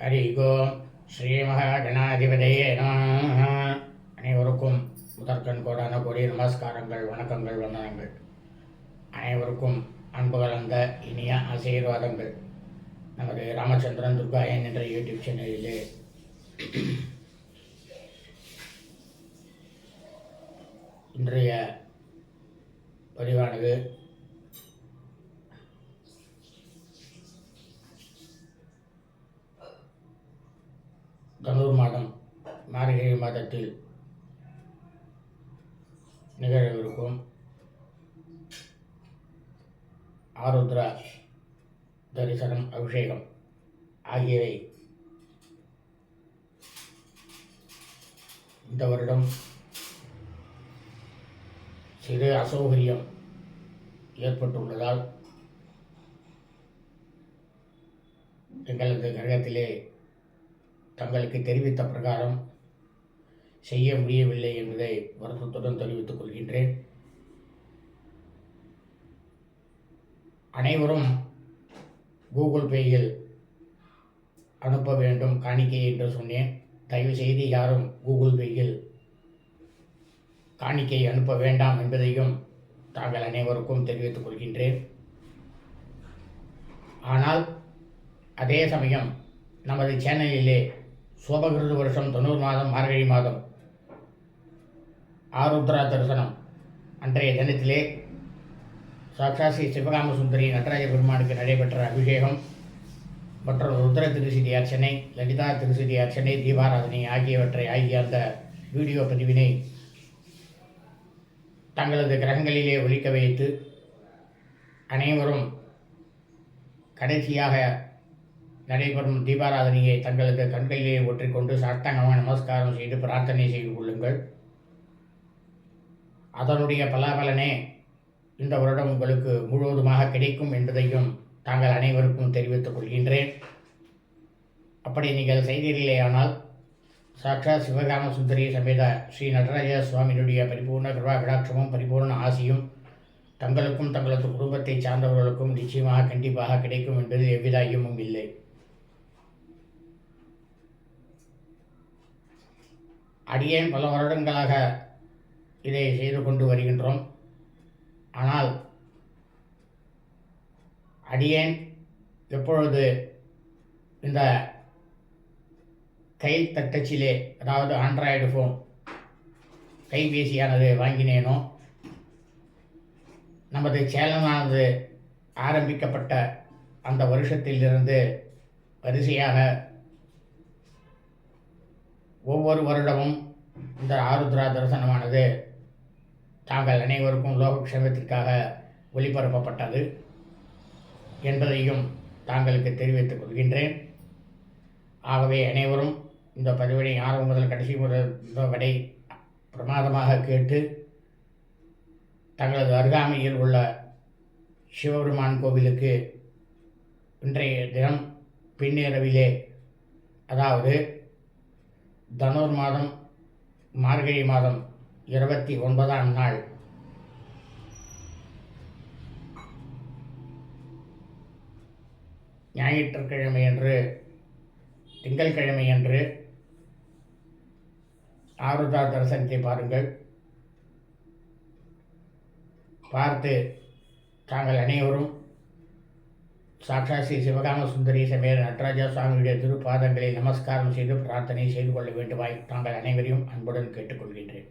ஹரி ஓம் ஸ்ரீமகாகணாதிபதியே அனைவருக்கும் முதற்கண் கோடான கோடி நமஸ்காரங்கள் வணக்கங்கள் வந்தனங்கள். அனைவருக்கும் அன்பு கலந்த இனிய ஆசீர்வாதங்கள். நமது ராமச்சந்திரன் துர்காயன் என்ற யூடியூப் சேனலிலே. இன்றைய பதிவானது தனுர் மாதம் மார்கழி மாதத்தில் நிகழவிருக்கும் ஆருத்ரா தரிசனம் அபிஷேகம் ஆகியவை இந்த வருடம் சிறு அசௌகரியம் ஏற்பட்டுள்ளதால் எங்களது கிரகத்திலே தங்களுக்கு தெரிவித்த பிரகாரம் செய்ய முடியவில்லை என்பதை வருத்தத்துடன் தெரிவித்துக் கொள்கின்றேன். அனைவரும் கூகுள் பேயில் அனுப்ப வேண்டும் காணிக்கை என்று சொன்னேன். தயவு செய்து யாரும் கூகுள் பேயில் காணிக்கை அனுப்ப வேண்டாம் என்பதையும் தாங்கள் அனைவருக்கும் தெரிவித்துக் கொள்கின்றேன். ஆனால் அதே சமயம் நமது சேனலிலே சோபகிருது வருஷம் தொண்ணூறு மாதம் மார்கழி மாதம். ஆருத்ரா தரிசனம். அன்றைய தினத்திலே சாட்சா ஸ்ரீ சிவகாம சுந்தரி நடராஜ பெருமானுக்கு நடைபெற்ற அபிஷேகம் மற்றும் ருத்ர திருசிதி அர்ச்சனை லலிதா திருசிதி அர்ச்சனை தீபாராதனை ஆகியவற்றை ஆகிய அந்த வீடியோ பதிவினை தங்களது கிரகங்களிலே ஒழிக்க வைத்து அனைவரும் கடைசியாக நடைபெறும் தீபாராதனையை தங்களது கண்களிலே ஒற்றிக்கொண்டு சாஷ்டாங்கமாக நமஸ்காரம் செய்து பிரார்த்தனை செய்து கொள்ளுங்கள். அதனுடைய பலாபலனே இந்த வருடம் உங்களுக்கு முழுவதுமாக கிடைக்கும் என்பதையும் தாங்கள் அனைவருக்கும் தெரிவித்துக் கொள்கின்றேன். அப்படி நீங்கள் செய்தீர்களேயானால் சாட்சா சிவகாம சுந்தரி சமேத ஸ்ரீ நடராஜ சுவாமியினுடைய பரிபூர்ண கிருபா கடாட்சமும் பரிபூர்ண ஆசியும் தங்களுக்கும் தங்களது குடும்பத்தை சார்ந்தவர்களுக்கும் நிச்சயமாக கண்டிப்பாக கிடைக்கும் என்பது எவ்வித ஐயமும் இல்லை. அடியேன் பல வருடங்களாக இதை செய்து கொண்டு வருகின்றோம். ஆனால் அடியேன் எப்பொழுது இந்த கை தட்டச்சிலே அதாவது ஆண்ட்ராய்டு ஃபோன் கைபேசியானது வாங்கினேனோ நமது சேலமானது ஆரம்பிக்கப்பட்ட அந்த வருஷத்திலிருந்து வரிசையாக ஒவ்வொரு வருடமும் இந்த ஆருத்ரா தரிசனமானது தாங்கள் அனைவருக்கும் லோகக்ஷேமத்திற்காக ஒளிபரப்பப்பட்டது என்பதையும் தாங்களுக்கு தெரிவித்துக் கொள்கின்றேன். ஆகவே அனைவரும் இந்த பதிவினை ஆரம்பம் முதல் கடைசி முதல் வரை பிரமாதமாக கேட்டு தங்களது அருகாமையில் உள்ள சிவபெருமான் கோவிலுக்கு இன்றைய தினம் பின்னிரவிலே அதாவது தனுர் மாதம் மார்கழி மாதம் இருபத்தி ஒன்பதாம் நாள். ஞாயிற்றுக்கிழமையன்று திங்கட்கிழமையன்று ஆருதா தரிசனத்தை பாருங்கள். பார்த்து தாங்கள் அனைவரும் சாட்சா ஸ்ரீ சிவகாம சுந்தரி சமேத நடராஜா சுவாமியுடைய திருப்பாதங்களை நமஸ்காரம் செய்து பிரார்த்தனை செய்து கொள்ள வேண்டுமாய் தாங்கள் அனைவரையும் அன்புடன் கேட்டுக்கொள்கின்றேன்.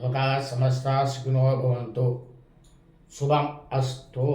லோகா சமஸ்தா சுகினோ பவந்தோ. சுபம் அஸ்தோ.